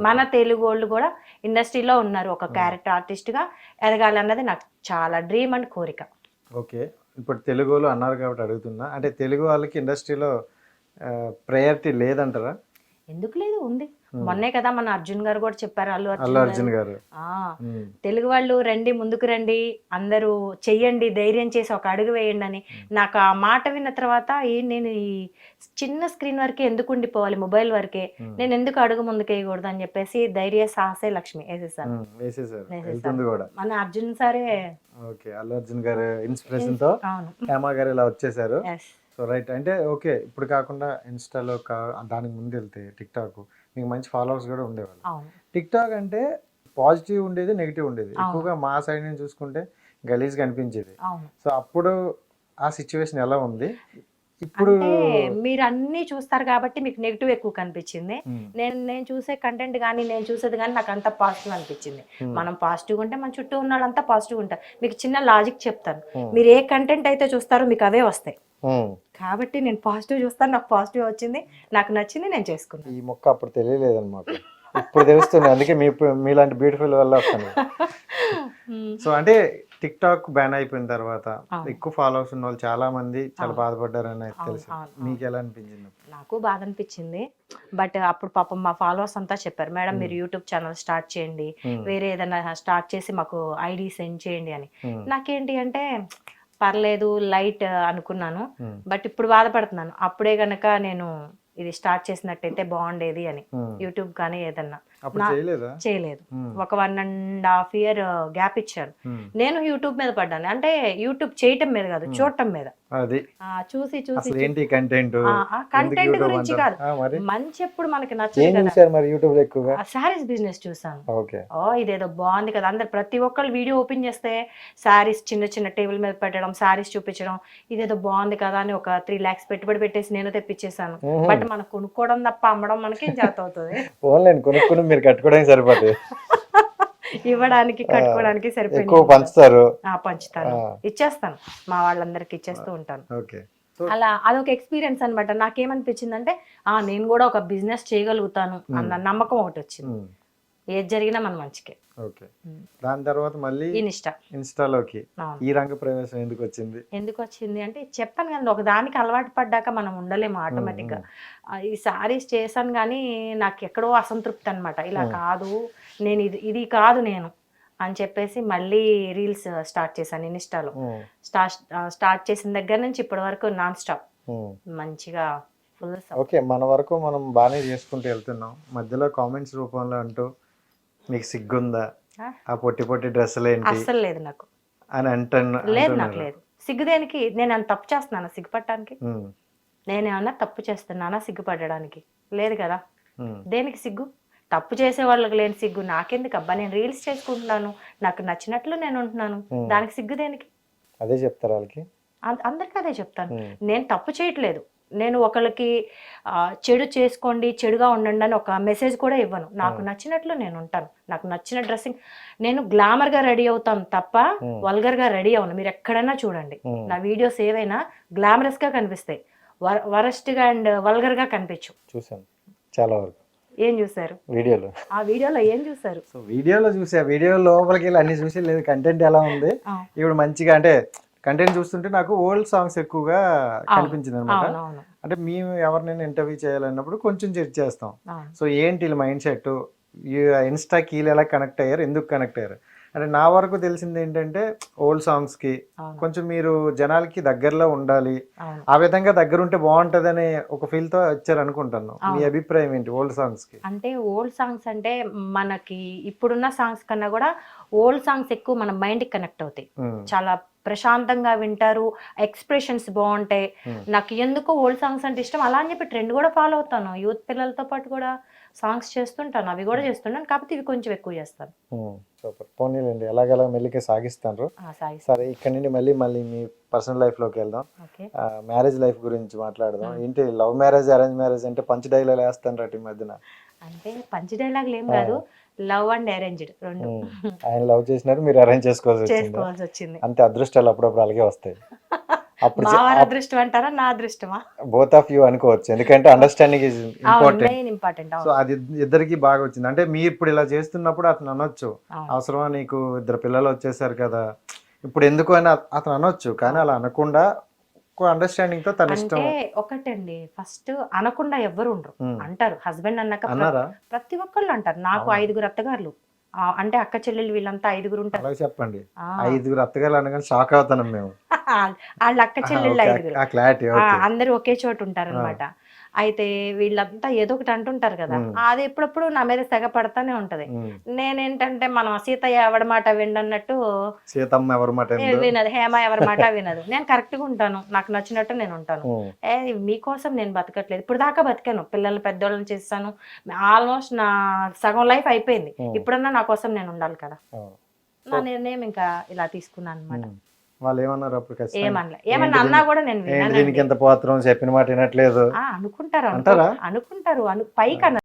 మన తెలుగు వాళ్ళు కూడా ఇండస్ట్రీలో ఉన్నారు ఒక క్యారెక్టర్ ఆర్టిస్ట్గా ఎదగాలి అన్నది నాకు చాలా డ్రీమ్ అండ్ కోరిక. ఓకే. ఇప్పుడు తెలుగు వాళ్ళు అన్నారు కాబట్టి అడుగుతున్నా. అంటే తెలుగు వాళ్ళకి ఇండస్ట్రీలో ప్రయారిటీ లేదంటారా? ఎందుకు లేదు ఉంది. మొన్నే కదా మన అర్జున్ గారు కూడా చెప్పారు అల్లు అర్జున్ గారు. తెలుగు వాళ్ళు రండి ముందుకు రండి అందరూ చెయ్యండి ధైర్యం చేసి ఒక అడుగు వేయండి అని. నాకు ఆ మాట విన్న తర్వాత నేను ఈ చిన్న స్క్రీన్ వరకే ఎందుకు ఉండిపోవాలి మొబైల్ వరకే? నేను ఎందుకు అడుగు ముందుకు వేయకూడదు అని చెప్పేసి ధైర్య సాహసే లక్ష్మి వేసేసారు. మన అర్జున్ సారే ఓకే అల్లు అర్జున్ గారు ఇన్స్పిరేషన్తో హేమ గారు ఇలా వచ్చేసారు. సో రైట్ అంటే ఓకే ఇప్పుడు కాకుండా ఇన్స్టాలో కా దానికి ముందు వెళ్తే టిక్ టాక్ మీకు మంచి ఫాలోవర్స్ కూడా ఉండేవాళ్ళు. టిక్ టాక్ అంటే పాజిటివ్ ఉండేది నెగిటివ్ ఉండేది. ఎక్కువగా మా సైడ్ నుంచి చూసుకుంటే గలీజ్ కనిపించేది. సో అప్పుడు ఆ సిచ్యువేషన్ ఎలా ఉంది? ఇప్పుడు మీరు అన్ని చూస్తారు కాబట్టి మీకు నెగిటివ్ ఎక్కువ కనిపించింది. నేను నేను చూసే కంటెంట్ కానీ నేను చూసేది కానీ నాకు అంత పాజిటివ్ అనిపించింది. మనం పాజిటివ్ ఉంటే మన చుట్టూ ఉన్న వాళ్ళంతా పాజిటివ్ ఉంటారు. మీకు చిన్న లాజిక్ చెప్తాను. మీరు ఏ కంటెంట్ అయితే చూస్తారో మీకు అవే వస్తాయి. కాబట్టి నేను పాజిటివ్ చూస్తాను నాకు పాజిటివ్ వచ్చింది నాకు నచ్చింది నేను చేసుకున్నాను. ఈ మొక్క అప్పుడు తెలియలేదన్నమాట ఇప్పుడు తెలుస్తుంది అందుకే మీ మీలాంటి బ్యూటిఫుల్ వల్ల వస్తాను. సో అంటే టిక్ టాక్ బ్యాన్ అయిపోయిన తర్వాత. ఎక్కువ ఫాలోవర్స్ ఉన్న వాళ్ళు చాలా మంది చాలా. బాధపడ్డారని తెలుసు. మీకు ఎలా అనిపించింది? నాకు బాధ అనిపించింది. బట్ అప్పుడు పాపం మా ఫాలోవర్స్ అంతా చెప్పారు మేడం మీరు యూట్యూబ్ ఛానల్ స్టార్ట్ చేయండి వేరే ఏదైనా స్టార్ట్ చేసి మాకు ఐడి సెండ్ చేయండి అని. నాకేంటి అంటే పర్లేదు లైట్ అనుకున్నాను. బట్ ఇప్పుడు బాధపడుతున్నాను. అప్పుడే గనక నేను ఇది స్టార్ట్ చేసినట్టయితే బాగుండేది అని. యూట్యూబ్ కానీ ఏదన్నా. చేయలేదా? ఒక one and half year gap ఇచ్చాను ఉమ్. నేను యూట్యూబ్ మీద పడ్డాను. అంటే యూట్యూబ్ చేయటం మీద కాదు. చూడటం మీద. చూసి చూసి ఏంటి కంటెంట్ కంటెంట్ గురించి కాదు. మంచి ఎప్పుడు మనకి నచ్చదు సారీస్ బిజినెస్ చూసాను ఓ ఇదేదో బాగుంది కదా. అందరు ప్రతి ఒక్కళ్ళు వీడియో ఓపెన్ చేస్తే శారీస్ చిన్న చిన్న టేబుల్ మీద పెట్టడం శారీస్ చూపించడం ఇదేదో బాగుంది కదా అని ఒక త్రీ లాక్స్ పెట్టుబడి పెట్టేసి నేను తెప్పించేసాను బట్ మనం కొనుక్కోవడం తప్ప అమ్మడం మనకి ఏం చేత అవుతుంది? కొనుక్కుని మీరు కట్టుకోవడానికి సరిపోతుంది ఇవ్వడానికి కట్టుకోవడానికి సరిపోయింది. ఎక్కువ పంచుతారు. ఆ, పంచుతాను. ఇచ్చేస్తాను. మా వాళ్ళందరికి ఇచ్చేస్తూ ఉంటాను. ఓకే. అలా అదొక ఎక్స్పీరియన్స్ అనమాట నాకేమనిపించింది అంటే ఆ నేను కూడా ఒక బిజినెస్ చేయగలుగుతాను అన్న నమ్మకం ఒకటి వచ్చింది. ఏది జరిగినా మన మంచికే. ఓకే. దాని తర్వాత మళ్ళీ ఇనిష్ట ఇన్స్టాలోకి ఈ రంగ ప్రవేశం ఎందుకు వచ్చింది? ఎందుకు వచ్చింది అంటే చెప్పాను కదా ఒక దానికి అలవాటు పడ్డాక మనం ఉండలేము ఆటోమేటిక్గా ఆ, ఈ సారీస్ చేశాను కానీ నాకు ఎక్కడో అసంతృప్తి అనమాట ఇలా. కాదు నేను ఇది ఇది కాదు నేను అని చెప్పేసి మళ్ళీ రీల్స్ స్టార్ట్ చేశాను ఇన్స్టాలో. స్టార్ట్ స్టార్ట్ చేసిన దగ్గర నుంచి ఇప్పటి వరకు నాన్ స్టాప్. మంచిగా ఫుల్ ఓకే మన వరకు మనం బాగానే చేసుకుంటూ వెళ్తున్నాం. మధ్యలో కామెంట్స్ రూపంలో అంటూ మీకు సిగ్గుందా? ఆ? పొట్టి పొట్టి డ్రెస్సులు ఏంటి అస్సలు లేదు నాకు. అని అంటున్నా లేదు నాకు లేదు. సిగ్గు దేనికి? నేను ఏమన్నా తప్పు చేస్తున్నానా సిగ్గుపడటానికి? ఉమ్, నేను ఏమన్నా తప్పు చేస్తున్నానా సిగ్గుపడడానికి? లేదు కదా. దేనికి సిగ్గు? తప్పు చేసే వాళ్ళకి లేని సిగ్గు. నాకెందుకు అబ్బా? నేను రీల్స్ చేసుకుంటున్నాను. నాకు నచ్చినట్లు నేను ఉంటున్నాను. దానికి సిగ్గు దేనికి? అదే చెప్తారు వాళ్ళకి. అందరికీ అదే చెప్తాను. నేను తప్పు చేయట్లేదు. నేను ఒకరికి ఆ, చెడు చేసుకోండి చెడుగా ఉండండి అని ఒక మెసేజ్ కూడా ఇవ్వను. నాకు. నచ్చినట్లు నేను ఉంటాను. నాకు నచ్చిన డ్రెస్సింగ్ నేను గ్లామర్గా రెడీ అవుతాను తప్ప Hmm. వల్గర్గా రెడీ అవును మీరు ఎక్కడైనా చూడండి. నా వీడియోస్ ఏవైనా గ్లామరస్గా కనిపిస్తాయి. వరస్ట్గా అండ్ వల్గర్గా కనిపించు. చూసాను చాలా వరకు. ఏం చూసారు వీడియోలో. ఆ వీడియోలో ఏం చూసారు సో వీడియోలో చూసా. వీడియో లోపలికి వెళ్ళి అన్ని చూసి లేదు. కంటెంట్ ఎలా ఉంది? ఇప్పుడు మంచిగా అంటే కంటెంట్ చూస్తుంటే నాకు ఓల్డ్ సాంగ్స్ ఎక్కువగా కనిపించింది అనమాట అంటే మేము ఎవరినైనా ఇంటర్వ్యూ చేయాలన్నప్పుడు కొంచెం చెక్ చేస్తాం. సో ఏంటి వీళ్ళ మైండ్ సెట్? ఇన్స్టాకి వీళ్ళు ఎలా కనెక్ట్ అయ్యారు? ఎందుకు కనెక్ట్ అయ్యారు? అంటే నా వరకు తెలిసింది ఏంటంటే ఓల్డ్ సాంగ్స్కి అవును. కొంచెం మీరు జనాలకి దగ్గరలో ఉండాలి. ఆ విధంగా దగ్గర ఉంటే బాగుంటదనే ఒక ఫీల్తో వచ్చారు అనుకుంటాను మీ. అభిప్రాయం ఏంటి ఓల్డ్ సాంగ్స్కి? అంటే ఓల్డ్ సాంగ్స్ అంటే మనకి ఇప్పుడున్న సాంగ్స్ కన్నా కూడా ఓల్డ్ సాంగ్స్ ఎక్కువ మన మైండ్కి కనెక్ట్ అవుతాయి. చాలా ప్రశాంతంగా వింటారు ఎక్స్ప్రెషన్స్ బాగుంటాయి. Hmm. నాకు ఎందుకో ఓల్డ్ సాంగ్స్ అంటే ఇష్టం. అలా అని చెప్పి ట్రెండ్ కూడా ఫాలో అవుతాను. యూత్ పిల్లలతో పాటు కూడా సాంగ్స్ చేస్తుంటాను. అవి కూడా చేస్తుంటాను కాకపోతే ఇవి కొంచెం ఎక్కువ చేస్తాను. సూపర్ పోనీలండి. ఎలాగలా మెల్లికే సాగిస్తాను ఆ, సాయి సరే ఇక్కడ నుండి మళ్ళీ మళ్ళీ మీ పర్సనల్ లైఫ్లోకి వెళ్దాం. మ్యారేజ్ లైఫ్ గురించి మాట్లాడదాం. ఏంటి లవ్ మ్యారేజ్ అరేంజ్ మ్యారేజ్ అంటే పంచ్ డైలాగ్ వేస్తాను రటి మధ్యన? అంటే పంచి డైలాగులు ఏం కాదు లవ్ అండ్ అరేంజ్డ్ రెండు. ఆయన లవ్ చేసినారు మీరు అరేంజ్ చేసుకోవాల్సి వచ్చింది? చేసుకోవాల్సి వచ్చింది. అంతే అదృష్టాలు అప్పుడప్పుడు అలాగే వస్తాయి. అప్పుడు అదృష్టం అంటారా నా అదృష్టమా? బోత్ ఆఫ్ యూ అనుకోవచ్చు. ఎందుకంటే అండర్స్టాండింగ్ ఇస్ అవును ఇంపార్టెంట్ మెయిన్ ఇంపార్టెంట్ సో అది ఇద్దరికి బాగా వచ్చింది. అంటే మీరు ఇప్పుడు ఇలా చేస్తున్నప్పుడు అతను అనొచ్చు. అవసరమా నీకు? ఇద్దరు పిల్లలు వచ్చేసారు కదా. ఇప్పుడు ఎందుకు అని అత- అతను అనొచ్చు. కానీ అలా అనకుండా అండర్స్టాండింగ్తో తన ఇష్టం. అంటే ఒకటండి. ఫస్ట్ అనకుండా ఎవ్వరు ఉండరు. అంటారు. హస్బెండ్ అన్నాక ప్రతి ఒక్కళ్ళు అంటారు. నాకు ఐదుగురు అత్తగారులు. అంటే అక్క చెల్లెలు వీళ్ళంతా ఐదుగురు ఉంటారు. చెప్పండి. ఐదుగురు అత్తగారు అనగానే షాక్ అవుతాను మేము. వాళ్ళ అక్క చెల్లెళ్ళు ఐదుగురు. అందరూ ఒకే చోటు ఉంటారు అనమాట అయితే వీళ్ళంతా ఏదో ఒకటి అంటుంటారు కదా. అది ఎప్పుడప్పుడు నా మీద తెగ పడతానే ఉంటది. నేనేంటంటే మనం సీతయ్య ఎవడి మాట విండన్నట్టు సీతమ్మ ఎవరి మాట? వినదు. హేమ ఎవరి మాట వినదు. నేను కరెక్ట్గా ఉంటాను. నాకు నచ్చినట్టు నేను ఉంటాను. ఏ మీకోసం నేను బతకట్లేదు. ఇప్పుడు దాకా బతికాను. పిల్లల్ని పెద్దోళ్ళని చేస్తాను. ఆల్మోస్ట్ నా సగం లైఫ్ అయిపోయింది. ఇప్పుడన్నా నా కోసం నేను ఉండాలి కదా. నా నిర్ణయం ఇంకా ఇలా తీసుకున్నాను అనమాట. వాళ్ళు ఏమన్నారు అప్పుడు ఏమన్నా అన్నా కూడా నేను దీనికి ఎంత పోత్రం చెప్పిన మాట వినట్లేదు. అనుకుంటారు అనుకుంటారు అను పైకి